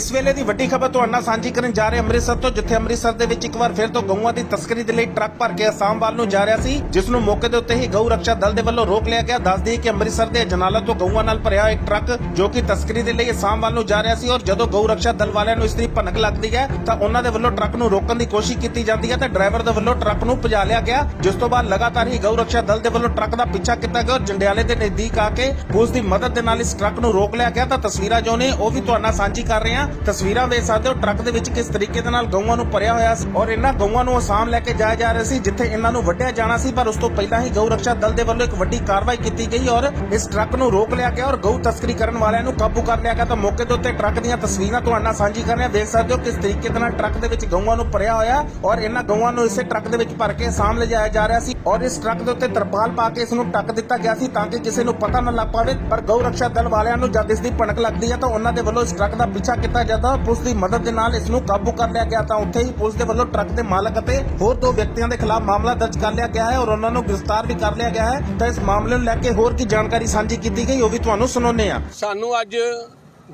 ਇਸ ਵੇਲੇ ਦੀ ਵੱਡੀ ਖਬਰ ਤੁਹਾਡੇ ਨਾਲ ਸਾਂਝੀ ਕਰਨ ਜਾ ਰਹੇ ਅੰਮ੍ਰਿਤਸਰ ਤੋਂ, ਜਿੱਥੇ ਅੰਮ੍ਰਿਤਸਰ ਦੇ ਵਿੱਚ ਇੱਕ ਵਾਰ ਫਿਰ ਤੋਂ ਗਊਆਂ ਦੀ ਤਸਕਰੀ ਦੇ ਲਈ ਟਰੱਕ ਭਰ ਕੇ ਅਸਾਮ ਵੱਲ ਨੂੰ ਜਾ ਰਿਹਾ ਸੀ, ਜਿਸ ਨੂੰ ਮੌਕੇ ਦੇ ਉੱਤੇ ਹੀ ਗਊ ਰੱਖਿਆ ਦਲ ਦੇ ਵੱਲੋਂ ਰੋਕ ਲਿਆ ਗਿਆ। ਦੱਸਦੀ ਕਿ ਅੰਮ੍ਰਿਤਸਰ ਦੇ ਜਨਾਲਾ ਤੋਂ ਗਊਆਂ ਨਾਲ ਭਰਿਆ ਇੱਕ ਟਰੱਕ ਜੋ ਕਿ ਤਸਕਰੀ ਦੇ ਲਈ ਅਸਾਮ ਵੱਲ ਨੂੰ ਜਾ ਰਿਹਾ ਸੀ ਔਰ ਜਦੋਂ ਗਊ ਰੱਖਿਆ ਦਲ ਵਾਲਿਆਂ ਨੂੰ ਇਸ ਦੀ ਭਨਕ ਲੱਗਦੀ ਹੈ, ਤਾਂ ਉਹਨਾਂ ਦੇ ਵੱਲੋਂ ਟਰੱਕ ਨੂੰ ਰੋਕਣ ਦੀ ਕੋਸ਼ਿਸ਼ ਕੀਤੀ ਜਾਂਦੀ ਹੈ ਤੇ ਡਰਾਈਵਰ ਦੇ ਵੱਲੋਂ ਟਰੱਕ ਨੂੰ ਭਜਾ ਲਿਆ ਗਿਆ, ਜਿਸ ਤੋਂ ਬਾਅਦ ਲਗਾਤਾਰ ਹੀ ਗਊ ਰੱਖਿਆ ਦਲ ਦੇ ਵੱਲੋਂ ਟਰੱਕ ਦਾ ਪਿੱਛਾ ਕੀਤਾ ਗਿਆ ਔਰ ਜੰਡਿਆਲੇ ਦੇ ਨਜ਼ਦੀਕ ਆ ਕੇ ਪੁਲਿਸ ਦੀ ਮਦਦ ਦੇ ਨਾਲ ਇਸ ਟਰੱਕ ਨੂੰ ਰੋਕ ਲਿਆ ਗਿਆ। ਤਾਂ ਤਸਵੀਰਾਂ ਜੋ ਨੇ ਉਹ ਵੀ ਤੁਹਾਡੇ ਨਾਲ ਸਾਂਝੀ ਕਰ ਰਹੇ ਹਾਂ। ਤਸਵੀਰਾਂ ਵੇਖ ਸਕਦੇ ਹੋ ਟਰੱਕ ਦੇ ਵਿੱਚ ਕਿਸ ਤਰੀਕੇ ਦੇ ਨਾਲ ਗਊਆਂ ਨੂੰ ਭਰਿਆ ਹੋਇਆ ਸੀ ਔਰ ਇਹਨਾਂ ਗਊਆਂ ਨੂੰ ਅਸਾਮ ਲੈ ਕੇ ਜਾਇਆ ਜਾ ਰਿਹਾ ਸੀ, ਜਿੱਥੇ ਇਹਨਾਂ ਨੂੰ ਵੱਢਿਆ ਜਾਣਾ ਸੀ, ਪਰ ਉਸ ਤੋਂ ਪਹਿਲਾਂ ਹੀ ਗਊ ਰੱਖਿਆ ਦਲ ਦੇ ਵੱਲੋਂ ਇੱਕ ਵੱਡੀ ਕਾਰਵਾਈ ਕੀਤੀ ਗਈ ਔਰ ਇਸ ਟਰੱਕ ਨੂੰ ਰੋਕ ਲਿਆ ਗਿਆ ਔਰ ਗਊ ਤਸਕਰੀ ਕਰਨ ਵਾਲਿਆਂ ਨੂੰ ਕਾਬੂ ਕਰ ਲਿਆ ਗਿਆ। ਤਾਂ ਮੌਕੇ ਦੇ ਉੱਤੇ ਟਰੱਕ ਦੀਆਂ ਤਸਵੀਰਾਂ ਤੁਹਾਡੇ ਨਾਲ ਸਾਂਝੀ ਕਰ ਰਹੇ ਹਾਂ। ਦੇਖ ਸਕਦੇ ਹੋ ਕਿਸ ਤਰੀਕੇ ਦੇ ਨਾਲ ਟਰੱਕ ਦੇ ਵਿੱਚ ਗਊਆਂ ਨੂੰ ਭਰਿਆ ਹੋਇਆ ਔਰ ਇਹਨਾਂ ਗਊਆਂ ਨੂੰ ਇਸੇ ਟਰੱਕ ਦੇ ਵਿੱਚ ਭਰ ਕੇ ਅਸਾਮ ਲਿਜਾਇਆ ਜਾ ਰਿਹਾ ਸੀ ਔਰ ਇਸ ਟਰੱਕ ਦੇ ਉੱਤੇ ਤਰਪਾਲ ਪਾ ਕੇ ਇਸ ਨੂੰ ਟੱਕ ਦਿੱਤਾ ਗਿਆ ਸੀ ਤਾਂ ਕਿ ਕਿਸੇ ਨੂੰ ਪਤਾ ਨਾ ਲੱਗ ਪਾਵੇ। ਪਰ ਗਊ ਰੱਖਿਆ ਦਲ ਵਾਲਿਆਂ ਨੂੰ ਜਦ ਇਸ ਦੀ ਭਣਕ ਲੱਗਦੀ ਹੈ ਤਾਂ ਉਹਨਾਂ ਦੇ ਵੱਲੋਂ ਇਸ ਟਰੱਕ ਦਾ ਪਿੱਛਾ ਕੀਤਾ ਜਾਂਦਾ ਪੁਲਿਸ ਦੀ ਮਦਦ ਦੇ ਨਾਲ ਇਸ ਨੂੰ ਕਾਬੂ ਕਰ ਲਿਆ ਗਿਆ ਤਾਂ ਉੱਥੇ ਹੀ ਪੁਲਿਸ ਦੇ ਵੱਲੋਂ ਟਰੱਕ ਦੇ ਮਾਲਕ ਅਤੇ ਹੋਰ ਦੋ ਵਿਅਕਤੀਆਂ ਦੇ ਖਿਲਾਫ ਮਾਮਲਾ ਦਰਜ ਕਰ ਲਿਆ ਗਿਆ ਹੈ ਔਰ ਉਹਨਾਂ ਨੂੰ ਗ੍ਰਿਫਤਾਰ ਵੀ ਕਰ ਲਿਆ ਗਿਆ ਹੈ। ਤਾਂ ਇਸ ਮਾਮਲੇ ਨੂੰ ਲੈ ਕੇ ਹੋਰ ਕੀ ਜਾਣਕਾਰੀ ਸਾਂਝੀ ਕੀਤੀ ਗਈ, ਉਹ ਵੀ ਤੁਹਾਨੂੰ ਸੁਣਾਉਂਦੇ ਹਾਂ। ਸਾਨੂੰ ਅੱਜ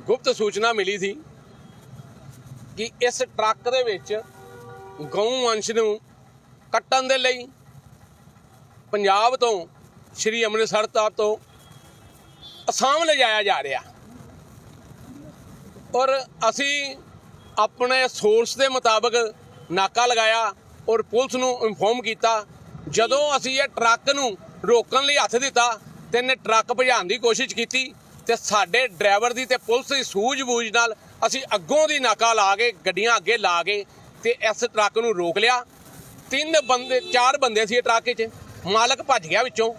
ਗੁਪਤ ਸੂਚਨਾ ਮਿਲੀ ਸੀ ਕਿ ਇਸ ਟਰੱਕ ਦੇ ਵਿੱਚ ਗਊ ਵੰਸ਼ ਨੂੰ ਕੱਟਣ ਦੇ ਲਈ ਪੰਜਾਬ ਤੋਂ ਸ਼੍ਰੀ ਅੰਮ੍ਰਿਤਸਰ ਸਾਹਿਬ ਤੋਂ ਅਸਾਮ ਲਿਜਾਇਆ ਜਾ ਰਿਹਾ। ਔਰ ਅਸੀਂ ਆਪਣੇ ਸੋਰਸ ਦੇ ਮੁਤਾਬਕ ਨਾਕਾ ਲਗਾਇਆ ਔਰ ਪੁਲਿਸ ਨੂੰ ਇਨਫੋਰਮ ਕੀਤਾ। ਜਦੋਂ ਅਸੀਂ ਇਹ ਟਰੱਕ ਨੂੰ ਰੋਕਣ ਲਈ ਹੱਥ ਦਿੱਤਾ ਤੇ ਇਹਨੇ ਟਰੱਕ ਭਜਾਉਣ ਦੀ ਕੋਸ਼ਿਸ਼ ਕੀਤੀ ਤੇ ਸਾਡੇ ਡਰਾਈਵਰ ਦੀ ਤੇ ਪੁਲਿਸ ਦੀ ਸੂਝ-ਬੂਝ ਨਾਲ ਅਸੀਂ ਅੱਗੋਂ ਦੀ ਨਾਕਾ ਲਾ ਕੇ, ਗੱਡੀਆਂ ਅੱਗੇ ਲਾ ਕੇ ਤੇ ਇਸ ਟਰੱਕ ਨੂੰ ਰੋਕ ਲਿਆ। ਤਿੰਨ ਬੰਦੇ, ਚਾਰ ਬੰਦੇ ਸੀ ਇਹ ਟਰੱਕ 'ਚ ਮਾਲਕ ਭੱਜ ਗਿਆ ਵਿੱਚੋਂ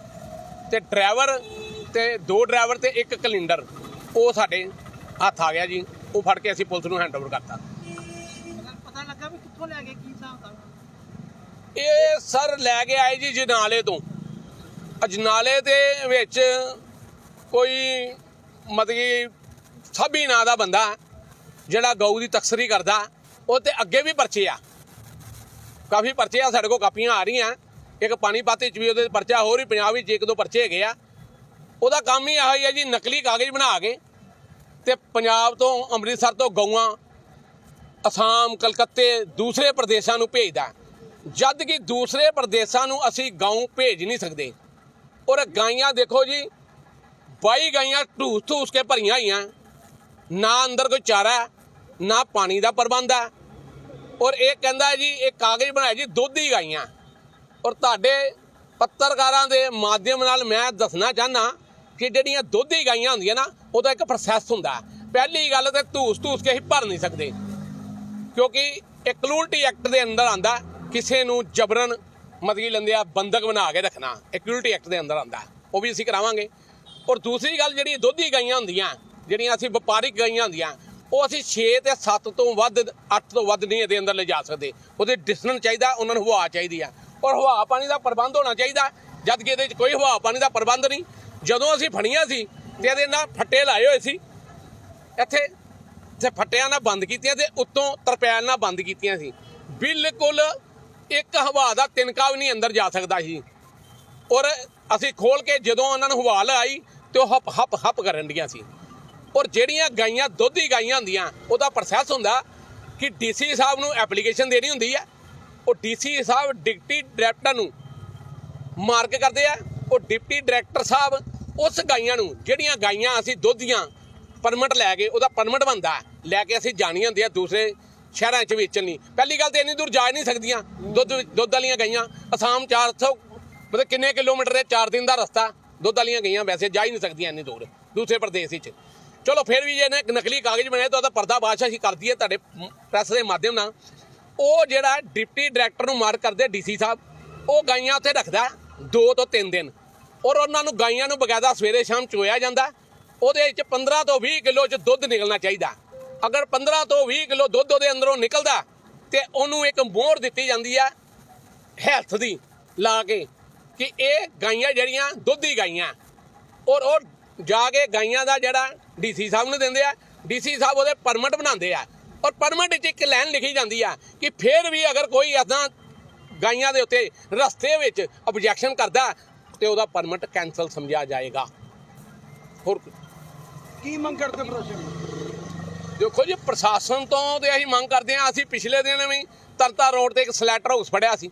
ਤੇ ਡਰਾਈਵਰ ਤੇ ਦੋ ਡਰਾਈਵਰ ਤੇ ਇੱਕ ਕਲਿੰਡਰ, ਉਹ ਸਾਡੇ ਹੱਥ ਆ ਗਿਆ ਜੀ। ਉਹ ਫੜ ਕੇ ਅਸੀਂ ਪੁਲਿਸ ਨੂੰ ਹੈਂਡਓਵਰ ਕਰਤਾ। ਪਤਾ ਲੱਗਾ ਵੀ ਕਿੱਥੋਂ ਲੈ ਕੇ ਕੀ ਹਿਸਾਬ ਦਾ? ਇਹ ਸਰ ਲੈ ਕੇ ਆਏ ਜੀ ਜਨਾਲੇ ਤੋਂ। ਅਜਨਾਲੇ ਦੇ ਵਿੱਚ ਕੋਈ ਮਤਲਬ ਸਾਬੀ ਨਾਂ ਦਾ ਬੰਦਾ ਜਿਹੜਾ ਗਊ ਦੀ ਤਕਸਰੀ ਕਰਦਾ ਉਹ ਤੇ ਅੱਗੇ ਵੀ ਪਰਚੇ ਆ। ਕਾਫੀ ਪਰਚੇ ਆ ਸਾਡੇ ਕੋਲ ਕਾਪੀਆਂ ਆ ਰਹੀਆਂ। ਇੱਕ ਪਾਣੀਪਤ ਚ ਵੀ ਉਹਦੇ ਪਰਚਾ ਹੋਰ ਵੀ ਪੰਜਾਬ ਵਿੱਚ ਇੱਕ ਦੋ ਪਰਚੇ ਹੈਗੇ ਆ। ਉਹਦਾ ਕੰਮ ਹੀ ਆਹ ਹੀ ਹੈ ਜੀ ਨਕਲੀ ਕਾਗਜ਼ ਬਣਾ ਕੇ ਤੇ ਪੰਜਾਬ ਤੋਂ ਅੰਮ੍ਰਿਤਸਰ ਤੋਂ ਗਊਆਂ ਅਸਾਮ, ਕਲਕੱਤੇ, ਦੂਸਰੇ ਪ੍ਰਦੇਸ਼ਾਂ ਨੂੰ ਭੇਜਦਾ ਜਦ ਕਿ ਦੂਸਰੇ ਪ੍ਰਦੇਸ਼ਾਂ ਨੂੰ ਅਸੀਂ ਗਊ ਭੇਜ ਨਹੀਂ ਸਕਦੇ। ਔਰ ਗਾਈਆਂ ਦੇਖੋ ਜੀ 22 ਗਾਈਆਂ ਢੂਸ ਢੂਸ ਕੇ ਭਰੀਆਂ ਹੋਈਆਂ। ਨਾ ਅੰਦਰ ਕੋਈ ਚਾਰਾ ਨਾ ਪਾਣੀ ਦਾ ਪ੍ਰਬੰਧ ਹੈ। ਔਰ ਇਹ ਕਹਿੰਦਾ ਜੀ, ਇਹ ਕਾਗਜ਼ ਬਣਾਇਆ ਜੀ, ਦੁੱਧੀ ਗਾਈਆਂ। ਔਰ ਤੁਹਾਡੇ ਪੱਤਰਕਾਰਾਂ ਦੇ ਮਾਧਿਅਮ ਨਾਲ ਮੈਂ ਦੱਸਣਾ ਚਾਹਨਾ ਕਿ ਜਿਹੜੀਆਂ ਦੁੱਧੀ ਗਾਈਆਂ ਹੁੰਦੀਆਂ ਨਾ ਉਹਦਾ ਇੱਕ ਪ੍ਰੋਸੈਸ ਹੁੰਦਾ। ਪਹਿਲੀ ਗੱਲ ਤੇ ਧੂਸ ਧੂਸ ਕੇ ਅਸੀਂ ਭਰ ਨਹੀਂ ਸਕਦੇ। ਕਿਉਂਕਿ ਇਹ ਕਲੂਲਟੀ ਐਕਟ ਦੇ ਅੰਦਰ ਆਂਦਾ, ਕਿਸੇ ਨੂੰ ਜਬਰਨ ਮਤਲਬ ਲੈਂਦੇ ਆ ਬੰਦਕ ਬਣਾ ਕੇ ਰੱਖਣਾ ਇਹ ਐਕਟ ਦੇ ਅੰਦਰ ਆਂਦਾ। ਉਹ ਵੀ ਅਸੀਂ ਕਰਾਵਾਂਗੇ। ਔਰ ਦੂਸਰੀ ਗੱਲ ਜਿਹੜੀ ਦੁੱਧੀ ਗਾਈਆਂ ਹੁੰਦੀਆਂ, ਜਿਹੜੀਆਂ ਅਸੀਂ ਵਪਾਰਿਕ ਗਾਈਆਂ ਹੁੰਦੀਆਂ, ਉਹ ਅਸੀਂ 6 ਤੇ 7 ਤੋਂ ਵੱਧ 8 ਤੋਂ ਵੱਧ ਨਹੀਂ ਇਹਦੇ ਅੰਦਰ ਲਿਜਾ ਸਕਦੇ। ਉਹਦੇ ਡਿਸਟੈਂਸ ਚਾਹੀਦਾ, ਉਹਨਾਂ ਨੂੰ ਹਵਾ ਚਾਹੀਦੀ ਆ। ਔਰ ਹਵਾ ਪਾਣੀ ਦਾ ਪ੍ਰਬੰਧ ਹੋਣਾ ਚਾਹੀਦਾ ਜਦ ਕਿ ਇਹਦੇ ਵਿੱਚ ਕੋਈ ਹਵਾ ਪਾਣੀ ਦਾ ਪ੍ਰਬੰਧ ਨਹੀਂ ਜਦੋਂ ਅਸੀਂ ਫੜੀਆਂ ਸੀ ਤੇ ਇਹਦੇ ਨਾਲ ਫੱਟੇ ਲਾਏ ਹੋਏ ਸੀ, ਇੱਥੇ ਤੇ ਫੱਟਿਆਂ ਨਾਲ ਬੰਦ ਕੀਤੀਆਂ ਤੇ ਉੱਤੋਂ ਤਰਪੈਲ ਨਾਲ ਬੰਦ ਕੀਤੀਆਂ ਸੀ। ਬਿਲਕੁਲ ਇੱਕ ਹਵਾ ਦਾ ਤਿਨਕਾ ਵੀ ਨਹੀਂ ਅੰਦਰ ਜਾ ਸਕਦਾ ਸੀ। ਔਰ ਅਸੀਂ ਖੋਲ ਕੇ ਜਦੋਂ ਉਹਨਾਂ ਨੂੰ ਹਵਾ ਲਾਈ ਤੇ ਉਹ ਹੱਪ ਹੱਪ ਹੱਪ ਕਰਨ ਡੀਆਂ ਸੀ। ਔਰ ਜਿਹੜੀਆਂ ਗਾਈਆਂ, ਦੁੱਧੀ ਗਾਈਆਂ ਹੁੰਦੀਆਂ, ਉਹਦਾ ਪ੍ਰੋਸੈਸ ਹੁੰਦਾ ਕਿ ਡੀਸੀ ਸਾਹਿਬ ਨੂੰ ਐਪਲੀਕੇਸ਼ਨ ਦੇਣੀ ਹੁੰਦੀ ਹੈ ਉਹ ਡੀਸੀ ਸਾਹਿਬ ਡਿਪਟੀ ਡਾਇਰੈਕਟਰ ਨੂੰ ਮਾਰਕ ਕਰਦੇ ਆ। ਉਹ ਡਿਪਟੀ ਡਾਇਰੈਕਟਰ ਸਾਹਿਬ ਉਸ ਗਾਈਆਂ ਨੂੰ, ਜਿਹੜੀਆਂ ਗਾਈਆਂ ਅਸੀਂ ਦੁੱਧ ਦੀਆਂ ਪਰਮਿਟ ਲੈ ਕੇ, ਉਹਦਾ ਪਰਮਿਟ ਬੰਦਾ ਲੈ ਕੇ ਅਸੀਂ ਜਾਣੀਆਂ ਹੁੰਦੀਆਂ ਦੂਸਰੇ ਸ਼ਹਿਰਾਂ 'ਚ ਵੇਚਣ ਲਈ। ਪਹਿਲੀ ਗੱਲ ਤੇ ਇੰਨੀ ਦੂਰ ਜਾ ਨਹੀਂ ਸਕਦੀਆਂ ਦੁੱਧ ਦੁੱਧ ਵਾਲੀਆਂ ਗਾਈਆਂ। ਅਸਾਮ 400 ਮਤਲਬ ਕਿੰਨੇ ਕਿਲੋਮੀਟਰ ਦੇ 4 ਦਿਨ ਦਾ ਰਸਤਾ, ਦੁੱਧ ਵਾਲੀਆਂ ਗਈਆਂ ਵੈਸੇ ਜਾ ਹੀ ਨਹੀਂ ਸਕਦੀਆਂ ਇੰਨੀ ਦੂਰ, ਦੂਸਰੇ ਪ੍ਰਦੇਸ਼ ਵਿੱਚ। ਚਲੋ ਫਿਰ ਵੀ ਜੇ ਇਹਨੇ ਨਕਲੀ ਕਾਗਜ਼ ਬਣਾਇਆ ਤਾਂ ਉਹਦਾ ਪਰਦਾ ਬਾਦਸ਼ਾਹ ਹੀ ਕਰਦੀ ਹੈ ਤੁਹਾਡੇ ਪ੍ਰੈਸ ਦੇ ਮਾਧਿਅਮ ਨਾਲ। ਉਹ ਜਿਹੜਾ ਡਿਪਟੀ ਡਾਇਰੈਕਟਰ ਨੂੰ ਮਾਰਕ ਕਰਦੇ ਡੀਸੀ ਸਾਹਿਬ, ਉਹ ਗਾਈਆਂ ਉੱਥੇ ਰੱਖਦਾ। 2 ਤੋਂ 3 ਦਿਨ। ਔਰ ਉਹਨਾਂ ਨੂੰ ਗਾਈਆਂ ਨੂੰ ਬਕਾਇਦਾ ਸਵੇਰੇ ਸ਼ਾਮ ਚੋਇਆ ਜਾਂਦਾ। ਉਹਦੇ ਵਿੱਚ 15 ਤੋਂ 20 ਕਿਲੋ ਚ ਦੁੱਧ ਨਿਕਲਣਾ ਚਾਹੀਦਾ। ਅਗਰ 15 ਤੋਂ 20 ਕਿਲੋ ਦੁੱਧ ਉਹਦੇ ਅੰਦਰੋਂ ਨਿਕਲਦਾ, ਤੇ ਉਹਨੂੰ ਇੱਕ ਮੋਹਰ ਦਿੱਤੀ ਜਾਂਦੀ ਆ ਹੈਲਥ ਦੀ, ਲਾ ਕੇ ਕਿ ਇਹ ਗਾਈਆਂ ਜਿਹੜੀਆਂ ਦੁੱਧੀ ਗਾਈਆਂ। ਔਰ ਉਹ ਜਾ ਕੇ ਗਾਈਆਂ ਦਾ ਜਿਹੜਾ ਡੀਸੀ ਸਾਹਿਬ ਨੂੰ ਦਿੰਦੇ ਆ ਡੀਸੀ ਸਾਹਿਬ ਉਹਦੇ ਪਰਮਿਟ ਬਣਾਉਂਦੇ ਆ। ਔਰ ਪਰਮਿਟ 'ਚ ਇੱਕ ਲਾਈਨ ਲਿਖੀ ਜਾਂਦੀ ਆ ਕਿ ਫਿਰ ਵੀ ਅਗਰ ਕੋਈ ਏਦਾਂ ਗਾਈਆਂ ਦੇ ਉੱਤੇ ਰਸਤੇ ਵਿੱਚ ਆਬਜੈਕਸ਼ਨ ਕਰਦਾ ਤੇ ਉਹਦਾ ਪਰਮਿਟ ਕੈਨਸਲ ਸਮਝਿਆ ਜਾਏਗਾ। ਹੋਰ ਕੀ? ਮੰਗ ਕਰਦੇ ਪ੍ਰਸ਼ਾਸਨ ਦੇਖੋ ਜੀ ਪ੍ਰਸ਼ਾਸਨ ਤੋਂ ਤੇ ਅਸੀਂ ਮੰਗ ਕਰਦੇ ਹਾਂ ਅਸੀਂ ਪਿਛਲੇ ਦਿਨ ਵੀ ਤਰਤਾ ਰੋਡ ਤੇ ਇੱਕ ਸਲੈਟਰ ਹਾਊਸ ਫੜਿਆ ਸੀ।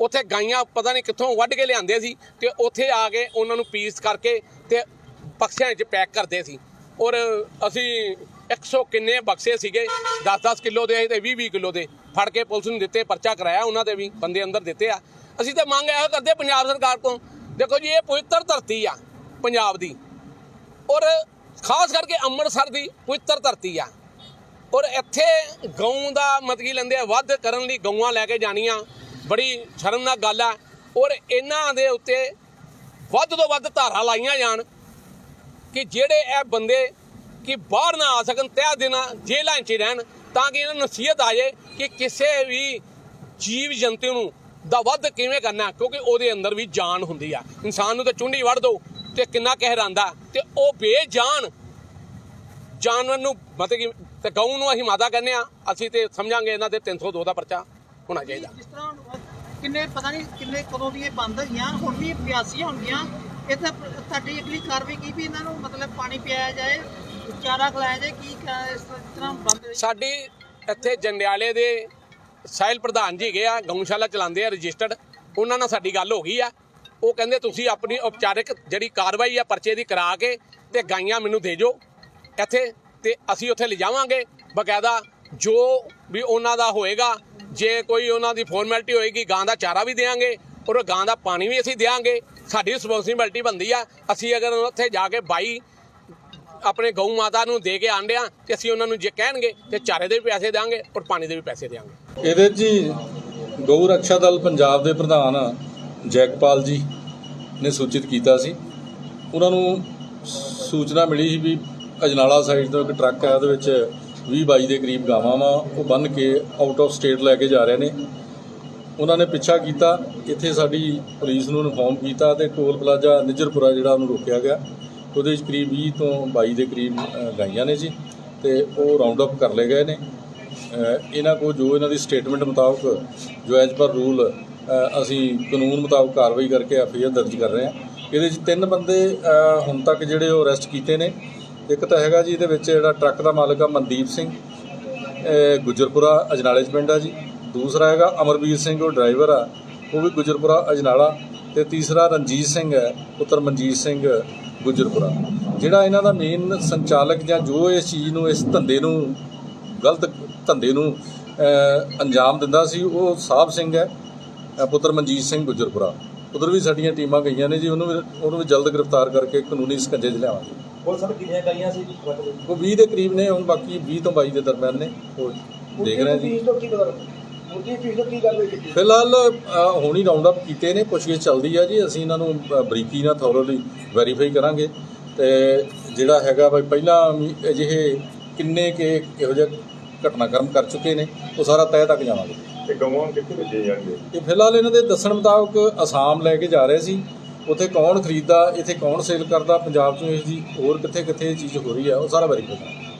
ਉੱਥੇ ਗਾਈਆਂ ਪਤਾ ਨਹੀਂ ਕਿੱਥੋਂ ਵੱਢ ਕੇ ਲਿਆਂਦੇ ਸੀ ਤੇ ਉੱਥੇ ਆ ਕੇ ਉਹਨਾਂ ਨੂੰ ਪੀਸ ਕਰਕੇ ਤੇ ਬਕਸਿਆਂ 'ਚ ਪੈਕ ਕਰਦੇ ਸੀ। ਔਰ ਅਸੀਂ 100 ਕਿੰਨੇ ਬਕਸੇ ਸੀਗੇ? 10-10 ਕਿਲੋ ਦੇ ਤੇ 20-20 ਕਿਲੋ ਦੇ। ਫੜ ਕੇ ਪੁਲਿਸ ਨੂੰ ਦਿੱਤੇ, ਪਰਚਾ ਕਰਾਇਆ ਉਹਨਾਂ ਤੇ ਵੀ, ਬੰਦੇ ਅੰਦਰ ਦਿੱਤੇ ਆ। ਅਸੀਂ ਤਾਂ ਮੰਗ ਇਹੋ ਕਰਦੇ ਪੰਜਾਬ ਸਰਕਾਰ ਤੋਂ, ਦੇਖੋ ਜੀ, ਇਹ ਪਵਿੱਤਰ ਧਰਤੀ ਆ, ਪੰਜਾਬ ਦੀ। ਔਰ ਖਾਸ ਕਰਕੇ ਅੰਮ੍ਰਿਤਸਰ ਦੀ ਪਵਿੱਤਰ ਧਰਤੀ ਆ। ਔਰ ਇੱਥੇ ਗਊ ਦਾ ਮਤਲਬ ਲੈਂਦੇ ਆ, ਵੱਧ ਕਰਨ ਲਈ ਗਊਆਂ ਲੈ ਕੇ ਜਾਣੀਆਂ, ਬੜੀ ਸ਼ਰਮਨਾਕ ਗੱਲ ਆ। ਔਰ ਇਹਨਾਂ ਦੇ ਉੱਤੇ ਵੱਧ ਤੋਂ ਵੱਧ ਧਾਰਾ ਲਾਈਆਂ ਜਾਣ ਕਿ ਜਿਹੜੇ ਇਹ ਬੰਦੇ ਕਿ ਬਾਹਰ ਨਾ ਆ ਸਕਣ ਤਹਿ ਦਿਨਾਂ ਜੇਲ੍ਹਾਂ 'ਚ ਰਹਿਣ ਤਾਂ ਕਿ ਇਹਨਾਂ ਨੂੰ ਨਸੀਹਤ ਆ ਜਾਏ ਕਿ ਕਿਸੇ ਵੀ ਜੀਵ ਜੰਤੂ ਨੂੰ ਦਾ ਵੱਧ ਕਿਵੇਂ ਕਰਨਾ ਕਿਉਂਕਿ ਉਹਦੇ ਅੰਦਰ ਵੀ ਜਾਨ ਹੁੰਦੀ ਆ। ਇਨਸਾਨ ਨੂੰ ਤਾਂ ਚੁੰਡੀ ਵੜ ਦੋ ਤੇ ਕਿੰਨਾ ਕਹਿਰ ਆਂਦਾ ਤੇ ਉਹ ਬੇਜਾਨ ਜਾਨਵਰ ਨੂੰ ਮਤਲਬ ਕਿ ਤੇ ਗਊ ਨੂੰ ਅਸੀਂ ਮਾਦਾ ਕਹਿੰਦੇ ਆ ਅਸੀਂ ਤੇ ਸਮਝਾਂਗੇ ਇਹਨਾਂ ਦੇ 302 ਦਾ ਪਰਚਾ ਹੋਣਾ ਚਾਹੀਦਾ। ਜਿਸ ਤਰ੍ਹਾਂ ਹੁਣ ਕਿੰਨੇ ਪਤਾ ਨਹੀਂ ਕਿੰਨੇ ਕਦੋਂ ਦੀ ਇਹ ਬੰਦ ਹੋਈਆਂ ਹੁਣ ਵੀ ਪਿਆਸੀਆਂ ਹੋਣਗੀਆਂ ਇਹ ਤਾਂ ਤੁਹਾਡੀ ਅਗਲੀ ਕਾਰਵਾਈ ਕੀ ਵੀ ਇਹਨਾਂ ਨੂੰ ਮਤਲਬ ਪਾਣੀ ਪਿਆਇਆ ਜਾਏ ਚਾਰਾ ਖਿਲਾਇਆ ਜਾਏ ਕੀ ਕ- ਇਸ ਤਰ੍ਹਾਂ ਬੰਦ ਸਾਡੀ ਇੱਥੇ ਜੰਡਿਆਲੇ ਦੇ ਸਾਹਿਲ ਪ੍ਰਧਾਨ ਜੀ ਹੈਗੇ ਆ, ਗਊਸ਼ਾਲਾ ਚਲਾਉਂਦੇ ਆ ਰਜਿਸਟਰਡ। ਉਹਨਾਂ ਨਾਲ ਸਾਡੀ ਗੱਲ ਹੋ ਗਈ ਆ। ਉਹ ਕਹਿੰਦੇ, ਤੁਸੀਂ ਆਪਣੀ ਉਪਚਾਰਿਕ ਜਿਹੜੀ ਕਾਰਵਾਈ ਆ, ਪਰਚੇ ਦੀ ਕਰਾ ਕੇ ਤੇ ਗਾਈਆਂ ਮੈਨੂੰ ਦੇ ਜੋ ਇੱਥੇ ਤੇ ਅਸੀਂ ਉੱਥੇ ਲਿਜਾਵਾਂਗੇ। ਬਕਾਇਦਾ ਜੋ ਵੀ ਉਹਨਾਂ ਦਾ ਹੋਏਗਾ, ਜੇ ਕੋਈ ਉਹਨਾਂ ਦੀ ਫਾਰਮੈਲਿਟੀ ਹੋਏਗੀ, ਗਾਂ ਦਾ ਚਾਰਾ ਵੀ ਦੇਵਾਂਗੇ ਔਰ ਗਾਂ ਦਾ ਪਾਣੀ ਵੀ ਅਸੀਂ ਦੇਵਾਂਗੇ ਸਾਡੀ ਰਿਸਪੌਂਸਿਬਿਲਟੀ ਬਣਦੀ ਆ। ਅਸੀਂ ਅਗਰ ਉੱਥੇ ਜਾ ਕੇ ਬਾਈ ਆਪਣੇ ਗਊ ਮਾਤਾ ਨੂੰ ਦੇ ਕੇ ਆਂਡਿਆਂ ਤੇ ਅਸੀਂ ਉਹਨਾਂ ਨੂੰ ਜੇ ਕਹਿਣਗੇ ਤੇ ਚਾਰੇ ਦੇ ਵੀ ਪੈਸੇ ਦੇਵਾਂਗੇ ਔਰ ਪਾਣੀ ਦੇ ਵੀ ਪੈਸੇ ਦੇਵਾਂਗੇ ਇਹਦੇ 'ਚ ਜੀ ਗਊ ਰੱਖਿਆ ਦਲ ਪੰਜਾਬ ਦੇ ਪ੍ਰਧਾਨ ਜੈਕਪਾਲ ਜੀ ਨੇ ਸੂਚਿਤ ਕੀਤਾ ਸੀ। ਉਹਨਾਂ ਨੂੰ ਸੂਚਨਾ ਮਿਲੀ ਸੀ ਵੀ ਅਜਨਾਲਾ ਸਾਈਡ ਤੋਂ ਇੱਕ ਟਰੱਕ ਹੈ, ਉਹਦੇ ਵਿੱਚ 20 22 ਦੇ ਕਰੀਬ ਗਾਵਾਂ ਵਾ, ਉਹ ਬੰਨ ਕੇ ਆਊਟ ਆਫ ਸਟੇਟ ਲੈ ਕੇ ਜਾ ਰਹੇ ਨੇ। ਉਹਨਾਂ ਨੇ ਪਿੱਛਾ ਕੀਤਾ, ਇੱਥੇ ਸਾਡੀ ਪੁਲਿਸ ਨੂੰ ਇਨਫੋਰਮ ਕੀਤਾ ਤੇ ਟੋਲ ਪਲਾਜ਼ਾ ਨਿਜਰਪੁਰਾ ਜਿਹੜਾ ਉਹਨੂੰ ਰੋਕਿਆ ਗਿਆ। ਉਹਦੇ ਵਿੱਚ ਕਰੀਬ 20 ਤੋਂ 22 ਦੇ ਕਰੀਬ ਗਾਈਆਂ ਨੇ ਜੀ, ਤੇ ਉਹ ਰਾਉਂਡ ਅਪ ਕਰ ਲਏ ਗਏ ਨੇ। ਇਹਨਾਂ ਕੋ ਜੋ ਇਹਨਾਂ ਦੀ ਸਟੇਟਮੈਂਟ ਮੁਤਾਬਕ, ਜੋ ਐਜ਼ ਪਰ ਰੂਲ ਅਸੀਂ ਕਾਨੂੰਨ ਮੁਤਾਬਕ ਕਾਰਵਾਈ ਕਰਕੇ ਐਫਆਈਆਰ ਦਰਜ ਕਰ ਰਹੇ ਹਾਂ। ਇਹਦੇ 'ਚ ਤਿੰਨ ਬੰਦੇ ਹੁਣ ਤੱਕ ਜਿਹੜੇ ਉਹ ਅਰੈਸਟ ਕੀਤੇ ਨੇ। ਇੱਕ ਤਾਂ ਹੈਗਾ ਜੀ, ਇਹਦੇ ਵਿੱਚ ਜਿਹੜਾ ਟਰੱਕ ਦਾ ਮਾਲਕ ਆ ਮਨਦੀਪ ਸਿੰਘ ਗੁਜਰਪੁਰਾ ਅਜਨਾਲੇ 'ਚ ਪਿੰਡ ਆ ਜੀ। ਦੂਸਰਾ ਹੈਗਾ ਅਮਰਵੀਰ ਸਿੰਘ, ਉਹ ਡਰਾਈਵਰ ਆ। ਉਹ ਵੀ ਗੁਜਰਪੁਰਾ ਅਜਨਾਲਾ। ਤੇ ਤੀਸਰਾ ਰਣਜੀਤ ਸਿੰਘ ਹੈ, ਪੁੱਤਰ ਮਨਜੀਤ ਸਿੰਘ। ਗੁਜਰਪੁਰਾ। ਜਿਹੜਾ ਇਹਨਾਂ ਦਾ ਮੇਨ ਸੰਚਾਲਕ ਜਾਂ ਜੋ ਇਸ ਚੀਜ਼ ਨੂੰ ਇਸ ਧੰਦੇ ਨੂੰ ਗਲਤ ਧੰਦੇ ਨੂੰ ਅੰਜਾਮ ਦਿੰਦਾ ਸੀ ਉਹ ਸਾਹਿਬ ਸਿੰਘ ਹੈ ਪੁੱਤਰ ਮਨਜੀਤ ਸਿੰਘ ਗੁਜਰਪੁਰਾ। ਉਧਰ ਵੀ ਸਾਡੀਆਂ ਟੀਮਾਂ ਗਈਆਂ ਨੇ ਜੀ ਉਹਨੂੰ ਉਹਨੂੰ ਵੀ ਜਲਦ ਗ੍ਰਿਫਤਾਰ ਕਰਕੇ ਕਾਨੂੰਨੀ ਸਕੰਜੇ 'ਚ ਲਿਆਵਾਂਗੇ। ਪੁਲਿਸ ਸਰ ਕਿੰਨੀਆਂ ਗਾਈਆਂ ਸੀ ਜੀ? ਉਹ 20 ਦੇ ਕਰੀਬ ਨੇ ਹੁਣ ਬਾਕੀ 20 ਤੋਂ 22 ਦੇ ਦਰਮਿਆਨ ਨੇ। ਉਹ ਦੇਖ ਰਹੇ ਜੀ। ਫਿਲਹਾਲ ਅ, ਹੁਣ ਹੀ ਰਾਉਂਡ ਅਪ ਕੀਤੇ ਨੇ ਪੁੱਛਗਿੱਛ ਚੱਲਦੀ ਆ ਜੀ ਅਸੀਂ ਇਹਨਾਂ ਨੂੰ ਅ, ਬਰੀਕੀ ਨਾਲ ਥੋਰਲੀ ਵੈਰੀਫਾਈ ਕਰਾਂਗੇ। ਤੇ ਜਿਹੜਾ ਹੈਗਾ ਬਈ ਪਹਿਲਾਂ ਵੀ ਅਜਿਹੇ ਕਿੰਨੇ ਕੇ ਇਹੋ ਜਿਹੇ ਘਟਨਾਕ੍ਰਮ ਕਰ ਚੁੱਕੇ ਨੇ ਉਹ ਸਾਰਾ ਤਹਿ ਤੱਕ ਜਾਵਾਂਗੇ ਤੇ ਗਊਆਂ ਕਿੱਥੇ ਭੇਜੇ ਜਾਣਗੇ? ਇਹ ਫਿਲਹਾਲ ਇਹਨਾਂ ਦੇ ਦੱਸਣ ਮੁਤਾਬਕ ਅਸਾਮ ਲੈ ਕੇ ਜਾ ਰਹੇ ਸੀ। ਉੱਥੇ ਕੌਣ ਖਰੀਦਦਾ ਇੱਥੇ ਕੌਣ ਸੇਲ ਕਰਦਾ ਪੰਜਾਬ 'ਚੋਂ ਇਸ ਦੀ ਹੋਰ ਕਿੱਥੇ ਕਿੱਥੇ ਇਹ ਚੀਜ਼ ਹੋ ਰਹੀ ਹੈ ਉਹ ਸਾਰਾ ਵੈਰੀਫਾਈ ਕਰਾਂਗੇ।